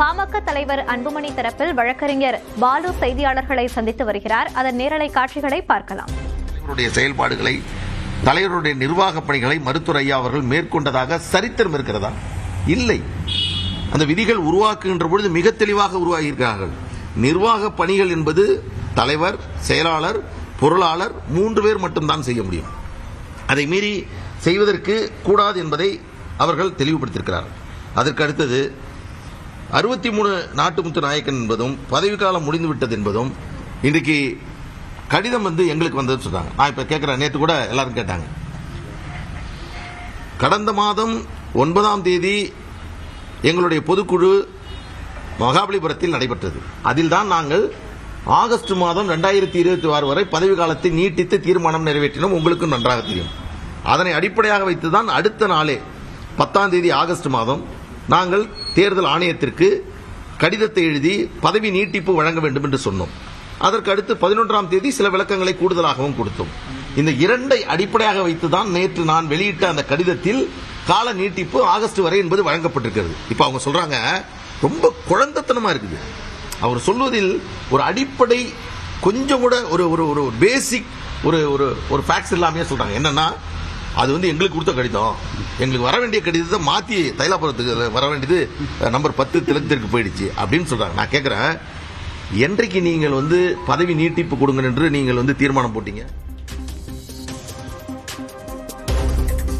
பாமக தலைவர் அன்புமணி தரப்பில் வழக்கறிஞர் பாலு செய்தியாளர்களை சந்தித்து வருகிறார். அதன் நேரலை காட்சிகளை பார்க்கலாம். தலைவருடைய செயல்பாடுகளை தலைவருடைய நிர்வாக பணிகளை மருத்துவர் ஐயா அவர்கள் மேற்கொண்டதாக சரித்திரம் இருக்கிறதா? இல்லை. அந்த விதிகள் உருவாக்குகின்ற பொழுது மிக தெளிவாக உருவாகியிருக்கிறார்கள். நிர்வாக பணிகள் என்பது தலைவர் செயலாளர் பொருளாளர் மூன்று பேர் மட்டும்தான் செய்ய முடியும். அதை மீறி செய்வதற்கு கூடாது என்பதை அவர்கள் தெளிவுபடுத்தியிருக்கிறார்கள். அதற்கு அடுத்தது அறுபத்தி மூணு நாட்டுமுத்து நாயக்கன் என்பதும் பதவிக்காலம் முடிந்துவிட்டது என்பதும் இன்றைக்கு கடிதம் வந்து எங்களுக்கு வந்ததுன்னு சொன்னாங்க. நான் இப்ப கேட்கிறேன் நேற்று கூட எல்லாரும் கேட்டாங்க. கடந்த மாதம் ஒன்பதாம் தேதி எங்களுடைய பொதுக்குழு மகாபலிபுரத்தில் நடைபெற்றது. அதில் தான் நாங்கள் ஆகஸ்ட் மாதம் ரெண்டாயிரத்தி இருபத்தி ஆறு வரை பதவி காலத்தை நீட்டித்து தீர்மானம் நிறைவேற்றினோம். உங்களுக்கும் நன்றாக தெரியும். அதனை அடிப்படையாக வைத்துதான் அடுத்த நாளே பத்தாம் தேதி ஆகஸ்ட் மாதம் நாங்கள் தேர்தல் ஆணையத்திற்கு கடிதத்தை எழுதி பதவி நீட்டிப்பு வழங்க வேண்டும் என்று சொன்னோம். அதற்கு அடுத்து பதினொன்றாம் தேதி சில விளக்கங்களை கூடுதலாகவும் கொடுத்தோம். இந்த இரண்டை அடிப்படையாக வைத்துதான் நேற்று நான் வெளியிட்ட அந்த கடிதத்தில் கால நீட்டிப்பு ஆகஸ்ட் வரை என்பது வழங்கப்பட்டிருக்கிறது. இப்ப அவங்க சொல்றாங்க ரொம்ப குழந்தைத்தனமா இருக்குது. அவர் சொல்வதில் ஒரு அடிப்படை கொஞ்சம் கூட ஒரு ஒரு ஒரு பேசிக் ஒரு ஒரு ஒரு ஃபேக்ட்ஸ் இல்லாமே சொல்றாங்க. என்னன்னா அது வந்து எங்களுக்கு கொடுத்த கடிதம். எங்களுக்கு வர வேண்டிய கடிதத்தை மாத்தி தைலாபுரத்துக்கு வர வேண்டியது நம்பர் பத்து திலகத்திற்கு போயிடுச்சு அப்படின்னு சொல்றாங்க. நான் கேட்குறேன் என்றைக்கு நீங்கள் வந்து பதவி நீட்டிப்பு கொடுங்க என்று நீங்கள் வந்து தீர்மானம் போட்டீங்க?